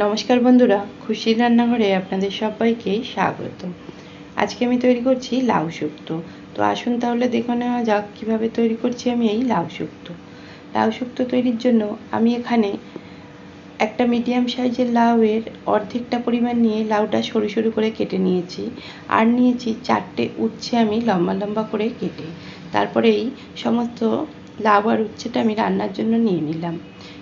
নমস্কার বন্ধুরা খুশির রান্নাঘরে আপনাদের সবাইকেই স্বাগত। আজকে আমি তৈরি করছি লাউ শুক্তো। তো আসুন তাহলে দেখে নেওয়া যাক কীভাবে তৈরি করছি আমি এই লাউ শুক্তো। লাউ শুক্তো তৈরির জন্য আমি এখানে একটা মিডিয়াম সাইজের লাউয়ের অর্ধেকটা পরিমাণ নিয়ে লাউটা সরু সরু করে কেটে নিয়েছি। আর নিয়েছি চারটে উচ্ছে আমি লম্বা লম্বা করে কেটে। তারপরে এই সমস্ত লাউ আর উচ্ছেটা আমি রান্নার জন্য নিয়ে নিলাম।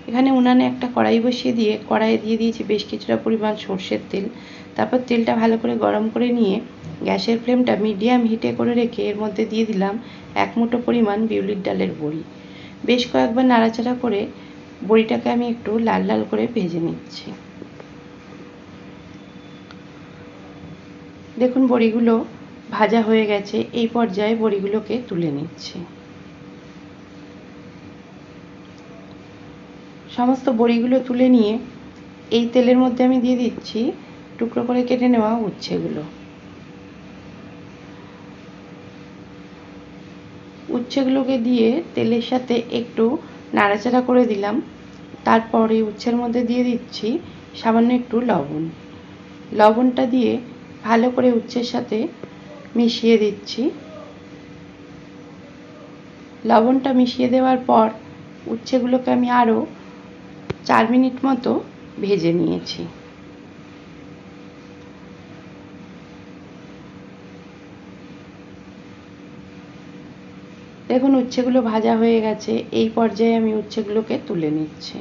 এখানে উনানে একটা কড়াই বসিয়ে দিয়ে, কড়াইয়ে দিয়ে দিয়েছি বেশ কিছুটা পরিমাণ সর্ষের তেল। তারপর তেলটা ভালো করে গরম করে নিয়ে গ্যাসের ফ্লেমটা মিডিয়াম হিটে করে রেখে এর মধ্যে দিয়ে দিলাম এক মুঠো পরিমাণ বিউলির ডালের বড়ি। বেশ কয়েকবার নাড়াচাড়া করে বড়িটাকে আমি একটু লাল লাল করে ভেজে নিচ্ছি। দেখুন, বড়িগুলো ভাজা হয়ে গেছে, এই পর্যায়ে বড়িগুলোকে তুলে নিচ্ছি। সমস্ত বড়িগুলো তুলে নিয়ে এই তেলের মধ্যে আমি দিয়ে দিচ্ছি, টুকরো করে কেটে নেওয়া উচ্ছেগুলো। উচ্ছেগুলোকে দিয়ে তেলের সাথে একটু নাড়াচাড়া করে দিলাম। তারপরে উচ্ছের মধ্যে দিয়ে দিচ্ছি সামান্য একটু লবণ। লবণটা দিয়ে ভালো করে উচ্ছের সাথে মিশিয়ে দিচ্ছি। লবণটা মিশিয়ে দেওয়ার পর উচ্ছেগুলোকে আমি আরও চার মিনিট মতো ভেজে নিয়েছি। দেখুন, উচ্ছেগুলো ভাজা হয়ে গেছে। এই পর্যায়ে আমি উচ্ছেগুলোকে তুলে নিচ্ছি।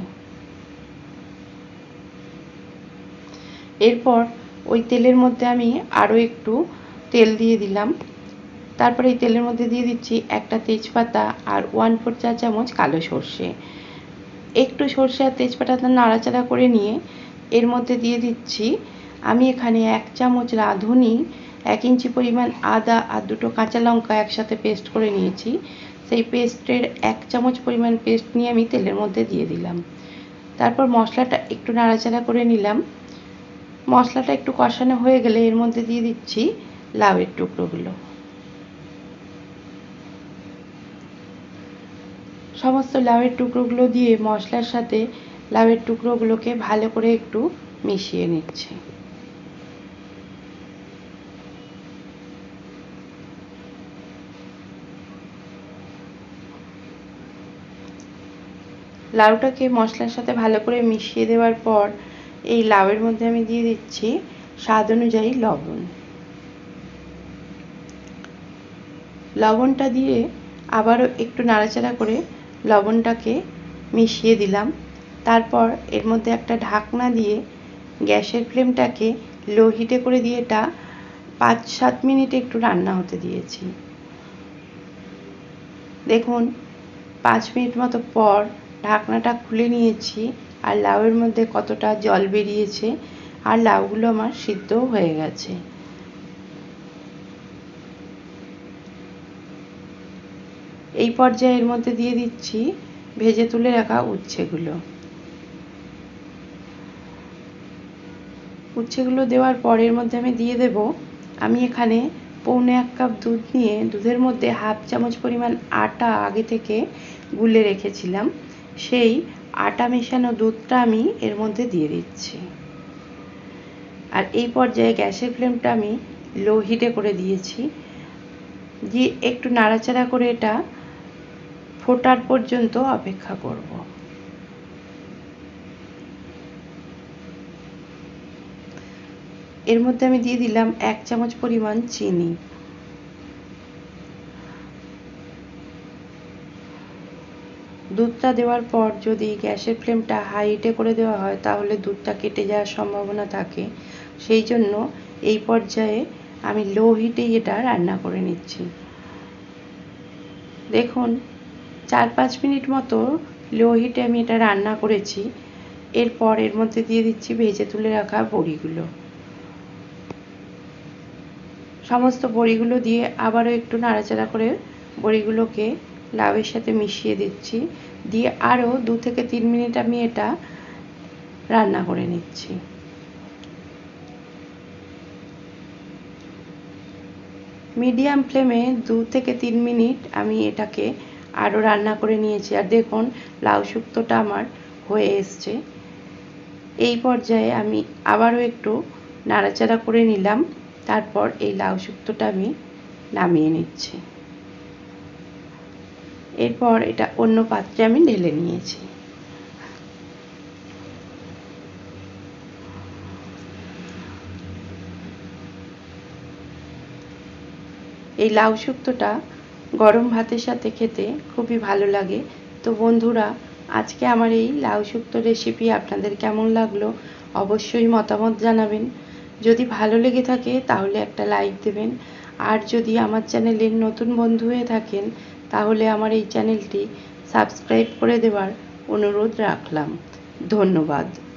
এরপর ওই তেলের মধ্যে আমি আরও একটু তেল দিয়ে দিলাম। তারপরে এই তেলের মধ্যে দিয়ে দিচ্ছি একটা তেজপাতা আর ওয়ান ফোর চা চামচ কালো সর্ষে। একটু সর্ষে আর তেজপাতাটা নাড়াচাড়া করে নিয়ে এর মধ্যে দিয়ে দিচ্ছি। আমি এখানে এক চামচ রাঁধুনি, এক ইঞ্চি পরিমাণ আদা আর দুটো কাঁচা লঙ্কা একসাথে পেস্ট করে নিয়েছি। সেই পেস্টের এক চামচ পরিমাণ পেস্ট নিয়ে আমি তেলের মধ্যে দিয়ে দিলাম। তারপর মশলাটা একটু নাড়াচাড়া করে নিলাম। মশলাটা একটু কষানো হয়ে গেলে এর মধ্যে দিয়ে দিচ্ছি লাউয়ের টুকরোগুলো। সমস্ত লাউয়ের টুকরোগুলো দিয়ে মশলার সাথে লাউয়ের টুকরোগুলোকে ভালো করে একটু মিশিয়ে নিচ্ছে। লাউটাকে মশলার সাথে ভালো করে মিশিয়ে দেওয়ার পর এই লাউয়ের মধ্যে আমি দিয়ে দিচ্ছি স্বাদ অনুযায়ী লবণ। লবণটা দিয়ে আবারও একটু নাড়াচাড়া করে লবণটাকে মিশিয়ে দিলাম। তারপর এর মধ্যে একটা ঢাকনা দিয়ে গ্যাসের ফ্লেমটাকে লো হিটে করে দিয়ে এটা পাঁচ সাত মিনিট একটু রান্না হতে দিয়েছি। দেখুন, পাঁচ মিনিট মতো পর ঢাকনাটা খুলে নিয়েছি আর লাউয়ের মধ্যে কতটা জল বেরিয়েছে আর লাউগুলো আমার সিদ্ধও হয়ে গেছে। এই পর্যায়ে এর মধ্যে দিয়ে দিচ্ছি, ভেজে তুলে রাখা উচ্ছেগুলো। উচ্ছেগুলো দেওয়ার পরের মধ্যে আমি দিয়ে দেব, আমি এখানে পৌনে এক কাপ দুধ নিয়ে দুধের মধ্যে হাফ চামচ পরিমাণ আটা আগে থেকে গুলে রেখেছিলাম। সেই আটা মেশানো দুধটা আমি এর মধ্যে দিয়ে দিচ্ছি। আর এই পর্যায়ে গ্যাসের ফ্লেমটা আমি লো হিটে করে দিয়েছি। দিয়ে একটু নাড়াচাড়া করে এটা ফোটার পর্যন্ত অপেক্ষা করব। এর মধ্যে আমি দিয়ে দিলাম এক চামচ পরিমাণ চিনি। দুধটা দেওয়ার পর যদি গ্যাসের ফ্লেমটা হাইটে করে দেওয়া হয়, তাহলে দুধটা কেটে যাওয়ার সম্ভাবনা থাকে। সেই জন্য এই পর্যায়ে আমি লো হিটেই এটা রান্না করে নিচ্ছি। দেখুন চার পাঁচ মিনিট মতো লো হিটে আমি এটা রান্না করেছি। এরপর এর মধ্যে দিয়ে দিচ্ছি ভেজে তুলে রাখা বড়িগুলো। সমস্ত বড়িগুলো দিয়ে আবারও একটু নাড়াচাড়া করে বড়িগুলোকে লাউয়ের সাথে মিশিয়ে দিচ্ছি। দিয়ে আরও দু থেকে তিন মিনিট আমি এটা রান্না করে নিচ্ছি। মিডিয়াম ফ্লেমে দু থেকে তিন মিনিট আমি এটাকে আরও রান্না করে নিয়েছি। আর দেখুন, লাউ শুক্তোটা আমার হয়ে এসছে। এই পর্যায়ে আমি আবারও একটু নাড়াচাড়া করে নিলাম। তারপর এই লাউ শুক্তোটা আমি নামিয়ে নিচ্ছি। এরপর এটা অন্য পাত্রে আমি ঢেলে নিয়েছি। এই লাউ শুক্তোটা গরম ভাতের সাথে খেতে খুবই ভালো লাগে। তো বন্ধুরা, আজকে আমার এই লাউ শুক্তো রেসিপি আপনাদের কেমন লাগল অবশ্যই মতামত জানাবেন। যদি ভালো লেগে থাকে তাহলে একটা লাইক দেবেন। আর যদি আমার চ্যানেলের নতুন বন্ধু হয়ে থাকেন তাহলে আমার এই চ্যানেলটি সাবস্ক্রাইব করে দেওয়ার অনুরোধ রাখলাম। ধন্যবাদ।